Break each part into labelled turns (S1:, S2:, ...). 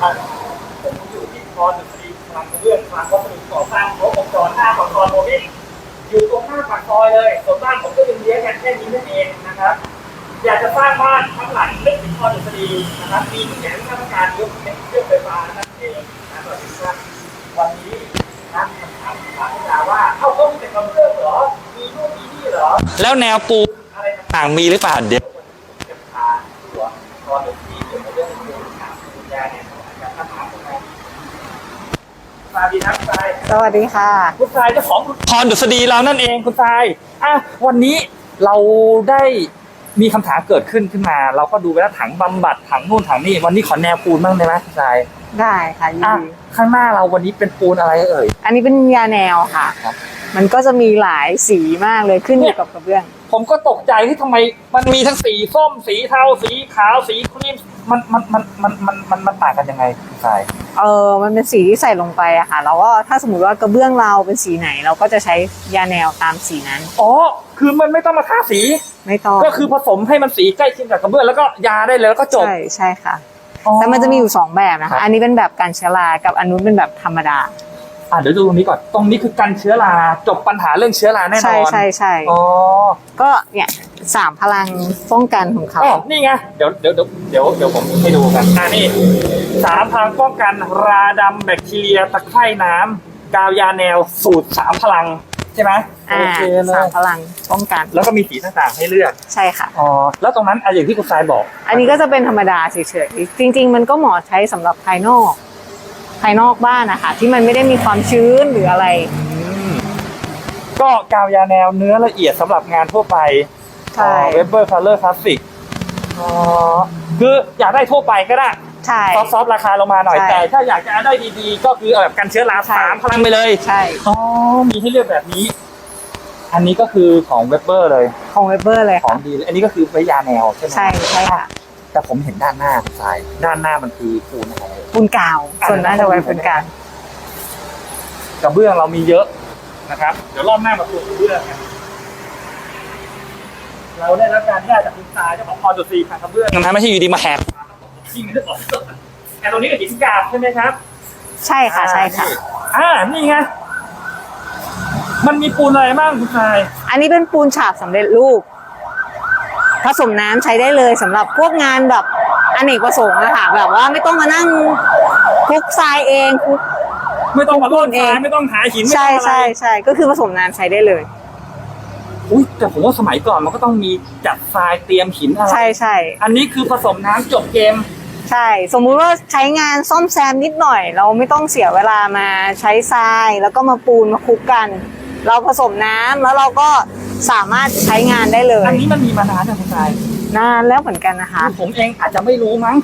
S1: ครับผมอยู่ที่พรดุษฎีพลังกระเบื้องพลังวัสดุก่อสร้างครบวงจรหน้าปากซอยโมบิลอยู่ตรงหน้าปากซอยเลยส่วนบ้านผมก็ยังเลี้ยงกันแค่นี้นั่นเองนะครับ อยากจะสร้างบ้านทั้งหลังนึกถึงพรดุษฎีนะครับ มีทุกอย่างที่ต้องการยกเป็นเครื่องไฟฟ้านั่นเองนะสวัสดีครับวันนี้นะคำถามถามมาว่าเอ้าก็มีแต่กระเบื้องเหรอ มีนู่นมีนี่เหรอ
S2: แล้วแนวปู
S1: อะไรต่างๆ
S2: ต่างมีหรือเปล่าเดี๋ยว
S1: จะพาตัวตอนที่เกี่ยวกับเรื่องของถามคุณยายเนี่ยนะครับคำถามของเราสวัสดีครับคุณทราย
S3: สวัสดีค่ะ
S1: คุณทรายเจ้าของพรดุษฎีเรานั่นเองคุณทรายอะวันนี้เราได้มีคำถามเกิดขึ้นขึ้นมา เราก็ดูไปแล้วถังบำบัดถังนู่นถังนี่วันนี้ขอแนวปูนบ้างได้ไหมคุณทราย
S3: ได้ค่ะยิน
S1: อะ
S3: ดี
S1: ข้างหน้าเราวันนี้เป็นปูนอะไรเอ่ย
S3: อันนี้เป็นยาแนวค่ะ
S1: ครับ
S3: มันก็จะมีหลายสีมากเลยขึ้นอยู่กับกระเบื้อง
S1: ผมก็ตกใจที่ทำไมมันมีทั้งสีส้มสีเทาสีขาวสีครีมมันมันมันมันมันมันมันต่างกันยังไงคุณทราย
S3: เออมันเป็นสีที่ใส่ลงไปอะค่ะแล้วก็ถ้าสมมติว่ากระเบื้องเราเป็นสีไหน เราก็จะใช้ยาแนวตามสีนั้น
S1: อ๋อ คือมันไม่ต้องมาทาสี
S3: ไม่ต้อง
S1: ก็คือผสมให้มันสีใกล้เคียงกับกระเบื้องแล้วก็ยาได้เลยแล้วก็จบ
S3: ใช่ใช่ค่ะ
S1: อ๋อ
S3: แต่มันจะมีอยู่สองแบบนะ
S1: ครั
S3: คะ
S1: บ
S3: อันนี้เป็นแบบกันเชื้อรากับอันนู้นเป็นแบบธรรมดา
S1: อะเดี๋ยวดูตรงนี้ก่อนตรงนี้คือกันเชื้อราจบปัญหาเรื่องเชื้อราแน่นอน
S3: ใช่ใช่ใช่
S1: อ๋อ
S3: ก็เนี่ยสามพลังป้องกันของเขา
S1: อ๋อนี่ไงเดี๋ยวเดี๋ยวเดี๋ยวเดี๋ยวเดี๋ยวผมให้ดูกันอ่านี่สามทางป้องกันราดำแบคทีเรียตะไคร่น้ำกาวยาแนวสูตรสามพลังใช่ไหม
S3: อ่า
S1: โอเคเล
S3: สาม
S1: ย
S3: พลังป้องกัน
S1: แล้วก็มีสีต่างๆให้เลือก
S3: ใช่ค่ะ
S1: อ๋อแล้วตรงนั้นอะอย่างที่คุณทรายบอก
S3: อันนี้ก็จะเป็นธรรมดาเฉยๆจริง ๆ มันก็เหมาะใช้สำหรับภายนอก ภายนอกบ้านนะคะที่มันไม่ได้มีความชื้นหรืออะไร
S1: ก็กาวยาแนวเนื้อละเอียดสำหรับงานทั่วไป
S3: ใช่
S1: เวเบอร์คัลเลอร์คลาสสิกอ๋อคืออยากได้ทั่วไปก็ได้
S3: ใช่
S1: ซอฟต์ๆราคาลงมาหน่อย
S3: ใช่
S1: แต่ ถ้าอยากจะได้ดีๆ ก็คือเอาแบบกันเชื้อรา
S3: ใช่
S1: สามพลังไปเลย
S3: ใช่
S1: อ๋อมีให้เลือกแบบนี้ อันนี้ก็คือของเวเบอร์เลย
S3: ของเวเบอร์เลย
S1: ขอ
S3: ค่ะ
S1: งดีเลยอันนี้ก็คือไว้ยาแนวใช่ไหม
S3: ใช่ใช่ค่ะ
S1: แต่ผมเห็นด้านหน้าคุณทราย ด้านหน้ามันคือปูนอะไร
S3: ปูนกาว ส่วนน่าจะไว้ปูนกาว
S1: กระเบื้องเรามีเยอะนะครับ เดี๋ยวรอบหน้ามาปูกระเบื้องกันเราได้รับการแยกจากคุณทรายเจ้าของพรจุดซีทางกระเบื้อง
S2: นะไม่ใช่อยู่ดีมาแหก
S1: ที่มีเรื่องของแต่ตรงนี้เป็นหินกาบใช่ไหมครับ
S3: ใช่ค่ะใช่ค่ะ
S1: อ่านี่ไงมันมีปูนอะไรบ้างคุณชาย
S3: อันนี้เป็นปูนฉาบสำเร็จรูป ผสมน้ำใช้ได้เลยสำหรับพวกงานแบบอเนกประสงค์นะคะแบบว่าไม่ต้องมานั่งคลุกทรายเองคลุก
S1: ไม่ต้องมาโลด
S3: ปูนเอง
S1: ทรายไม่ต้องหาหินไม่
S3: ใช่
S1: ต้องอะไร
S3: ใช่ใช่ก็คือผสมน้ำใช้ได้เลย
S1: อุ้ยแต่ผมว่าสมัยก่อนมันก็ต้องมีจัดทรายเตรียมหินอะไร
S3: ใช่ใช่
S1: อันนี้คือผสมน้ำจบเกม
S3: ใช่ สมมุติว่าใช้งานซ่อมแซมนิดหน่อย เราไม่ต้องเสียเวลามาใช้ทรายแล้วก็มาปูนมาคลุกกัน เราผสมน้ำแล้วเราก็สามารถใช้งานได้เลย
S1: อันนี้มันมีมานานนะคุณชาย
S3: นานแล้วเหมือนกันนะคะ
S1: คือผมเองอาจจะไม่รู้มั้ง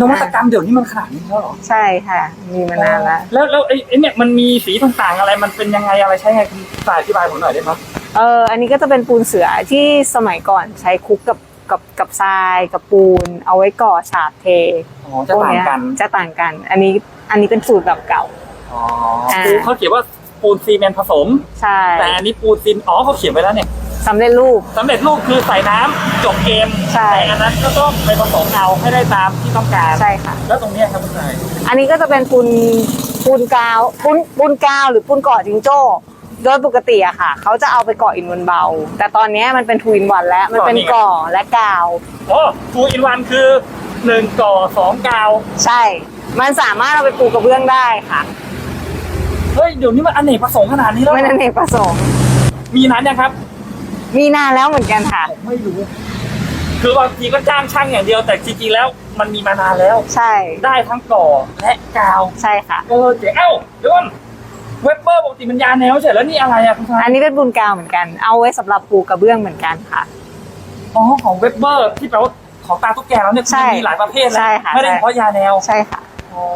S1: นวัตกรรมเดี๋ยวนี้มันขนาดนี้แล้วเหรอ
S3: ใช่ค่ะ มีมานานแล้ว
S1: แล้วแล้วไอ้ไอ้เนี่ยมันมีสีต่างๆอะไรมันเป็นยังไงอะไรใช้ไงคุณสายอธิบายผมหน่อยได้ไหม
S3: เอออันนี้ก็จะเป็นปูนเสือที่สมัยก่อนใช้คลุกกับกับกับทรายกับปูน เอาไว้ก่อฉาบเท
S1: อ๋อจะต่างกัน
S3: พวเยจะต่างกัน อันนี้อันนี้เป็นสูตรแบบเก่า
S1: อ๋อ
S3: อ่า
S1: ปูเขาเขียนว่า ปูนซีเมนต์ผสม
S3: ใช่
S1: แต่อันนี้ปูนซีนอ๋อเขาเขียนไว้แล้วเนี่ย
S3: สำเร็จรูป
S1: สำเร็จรูปคือใส่น้ำจบเกม
S3: ใช่
S1: แต่อันนั้นก็ต้องไปผสมเอาให้ได้ตามที่ต้องการ
S3: ใช่ค่ะ
S1: แล้วตรงเนี้ยครับคุณชาย
S3: อันนี้ก็จะเป็นปูนปูนกาวปูนปูนกาวหรือปูนเกาะจิงโจ้โดยปกติอะค่ะ เขาจะเอาไปเกาะอินวันเบา แต่ตอนนี้มันเป็นทูอินวันแล้วมันเป็นก่อและกาว
S1: โอ้ทูอินวันคือหนึ่งก่อสองกาว
S3: ใช่ มันสามารถเอาไปปูกระเบื้องได้ค่ะ
S1: เฮ้ยเดี๋ยวนี้มันอเนกประสงค์ขนาดนี้แล้ว
S3: ไม่นั่นเองประสงค์
S1: มีนั้นยังครับ
S3: มีนานแล้วเหมือนกันค่ะ
S1: ผมไม่รู้ คือบางทีก็จ้างช่างอย่างเดียว แต่จริงๆแล้วมันมีมานานแล้ว
S3: ใช่
S1: ได้ทั้งก่อและกาว
S3: ใช่ค่ะ
S1: เออเจ๋งเอ้าเดี๋ยวก่อนเวบเบอร์ปกติมันยาแนวใช่แล้วนี่อะไรอะคุณชาย
S3: อันนี้เป็นปูนกาวเหมือนกัน เอาไว้สำหรับปูกระเบื้องเหมือนกันค่ะ
S1: อ๋อของเวบเบอร์ที่แปลว่าของตาตุ๊กแกแล้วเนี่ย
S3: ใช่
S1: มันมีหลายประเภทแล้ว
S3: ใช่ค่ะ
S1: ไม่ได้เฉพาะยาแนว
S3: ใช่ค่ะ
S1: อ๋อ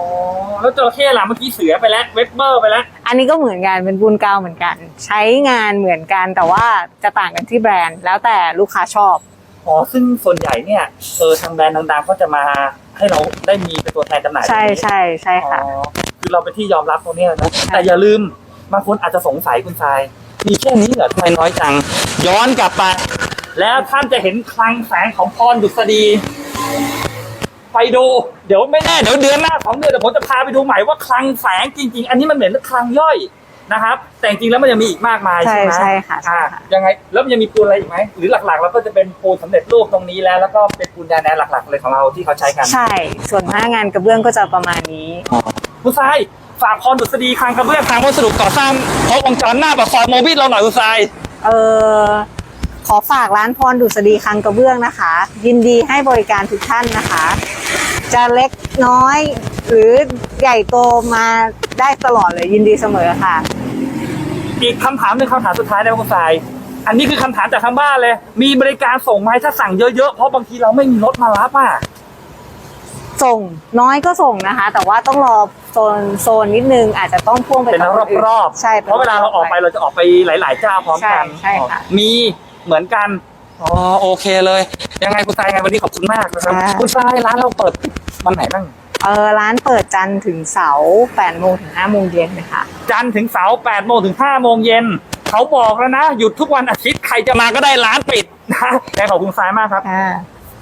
S1: แล้วจระเข้ล่ะเมื่อกี้เสือไปแล้วเวบเบอร์ไปแล้ว
S3: อันนี้ก็เหมือนกันเป็นปูนกาวเหมือนกัน ใช้งานเหมือนกันแต่ว่าจะต่างกันที่แบรนด์ แล้วแต่ลูกค้าชอบ
S1: อ๋อซึ่งส่วนใหญ่เนี่ยเออทางแบรนด์ดังๆก็จะมาให้เราได้มีเป็นตัวแทนจำหน่าย
S3: ใช่
S1: ตรงนี้
S3: ใช่ใช่ค่ะ
S1: อ๋อคือเราเป็นที่ยอมรับตรงเนี้ยนะแต่อย่าลืมบางคนอาจจะสงสัยคุณทรายมีแค่นี้เหรอทำไมน้อยจัง ย้อนกลับไป แล้วท่านจะเห็นคลังแสงของพรดุษฎี ไปดู เดี๋ยวไม่แน่เดี๋ยวเดือนหน้าสองเดือนเดี๋ยวผมจะพาไปดูใหม่ว่าคลังแสงจริง ๆ อันนี้มันเหมือนคลังย่อยนะครับ แต่จริงๆแล้วมันยังมีอีกมากมาย
S3: ใช่
S1: ใช่ไหม
S3: ใช่ค่ะใช่
S1: อ่า
S3: ค่ะ
S1: ยังไงแล้วมันยังมีปูนอะไรอีกไหมหรือหลักๆเราก็จะเป็นปูนสำเร็จรูปตรงนี้แล้วแล้วก็เป็นปูนยาแนนหลัก ๆ เลยของเราที่เขาใช้กัน
S3: ใช่ ส่วนมากงานกระเบื้องก็จะประมาณนี้
S1: คุณทรายฝากพรดุษฎีคลังกระเบื้องทางวัสดุก่อสร้างครบวงจรหน้าปากซอยโมบิลเราหน่อยคุณทราย
S3: เออขอฝากร้านพรดุษฎีคลังกระเบื้องนะคะ ยินดีให้บริการทุกท่านนะคะ จะเล็กน้อย หรือใหญ่โตมาได้ตลอดเลยยินดีเสมอค่ะ
S1: อีกคำถามหนึ่งคำถามสุดท้ายนะคุณทราย อันนี้คือคำถามจากทางบ้านเลย มีบริการส่งไหมถ้าสั่งเยอะๆ เพราะบางทีเราไม่มีรถมารับอะ
S3: ส่งน้อยก็ส่งนะคะ แต่ว่าต้องรอโซนโซนนิดนึงอาจจะต้องพ่วงไป
S1: เป็น
S3: กับคนอื่น
S1: รอบๆ
S3: ใช่
S1: เพราะเวลาเราออกไปเราจะออกไปหลาย ๆ เจ้าพร้อมกัน
S3: ใช่ใช่ค่ะ
S1: มีเหมือนกัน อ๋อโอเคเลย ยังไงคุณทรายยังไงวันนี้ขอบคุณมากนะครับ
S3: ค่ะ
S1: คุณทรายร้านเราเปิดวันไหนบ้าง
S3: เออร้านเปิดจันทร์ถึงเสาร์8โมงถึง5โมงเย็นนะคะ
S1: จันทร์ถึงเสาร์8โมงถึง5โมงเย็น เขาบอกแล้วนะ หยุดทุกวันอาทิตย์ ใครจะมาก็ได้ร้านปิดนะยังไงขอบคุณทรายมากครับ
S3: อ่า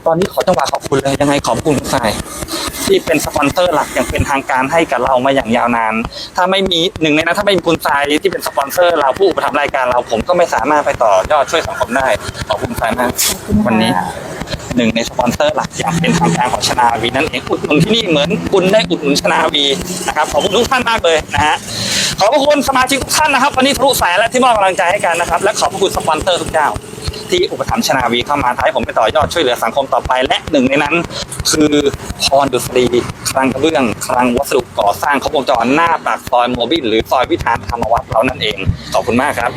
S1: ตอนนี้ขอจังหวะขอบคุณเลย ยังไงขอบคุณคุณทราย ที่เป็นสปอนเซอร์หลักอย่างเป็นทางการให้กับเรามาอย่างยาวนาน ถ้าไม่มีหนึ่งในนั้นถ้าไม่มีคุณทรายที่เป็นสปอนเซอร์เราผู้อุปถัมภ์รายการเราผมก็ไม่สามารถไปต่อยอดช่วยสังคมได้ขอบคุณทรายมากวันนี้หนึ่งในสปอนเซอร์หลักอย่างเป็นทางการของชนาวีนั่นเองอุดหนุนที่นี่เหมือนคุณได้อุดหนุนชนาวีนะครับขอบคุณทุกท่านมากเลยนะฮะขอบพระคุณสมาชิกทุกท่านนะครับวันนี้ทะลุแสนและที่มอบกำลังใจให้กันนะครับ และขอบพระคุณสปอนเซอร์ทุกเจ้าที่อุปถัมภ์ชนาวีเข้ามาท้ายผมไปต่อยอดช่วยเหลือสังคมต่อไป และหนึ่งในนั้น คือพรดุษฎีคลังกระเบื้องคลังวัสดุก่อสร้างครบวงจรหน้าปากซอยโมบิลหรือซอยวิธานธรรมวัฒน์เรานั่นเอง ขอบคุณมากครับ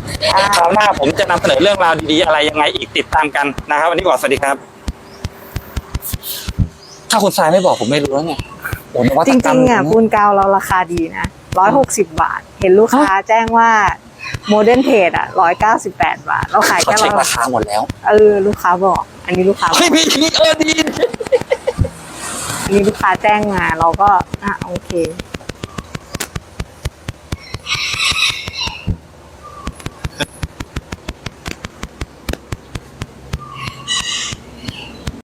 S1: คราวหน้าผมจะนำเสนอเรื่องราวดีๆอะไรยังไงอีกติดตามกันนะครับ วันนี้ก่อนสวัสดีครับ ถ้าคุณทรายไม่บอกผมไม่รู้แล้วไงโอ้นวัต
S3: จ
S1: กรร
S3: ริ
S1: ม
S3: งๆอะปูนกาวเราราคาดีนะร้อยหกสิบบาท เห็นลูกค้าแจ้งว่าโมเดิร์นเทรดอะร้อยเก้าสิบแปดบาท เราขาย
S1: เขา
S3: แค่
S1: เช็ค
S3: ร้อย
S1: ราคาหมดแล้ว
S3: เออ ลูกค้าบอก อันนี้ลูกค้าบอก
S1: เฮ้ยพี่เออดี
S3: มีลูกค้าแจ้งมาเราก็อะโอเค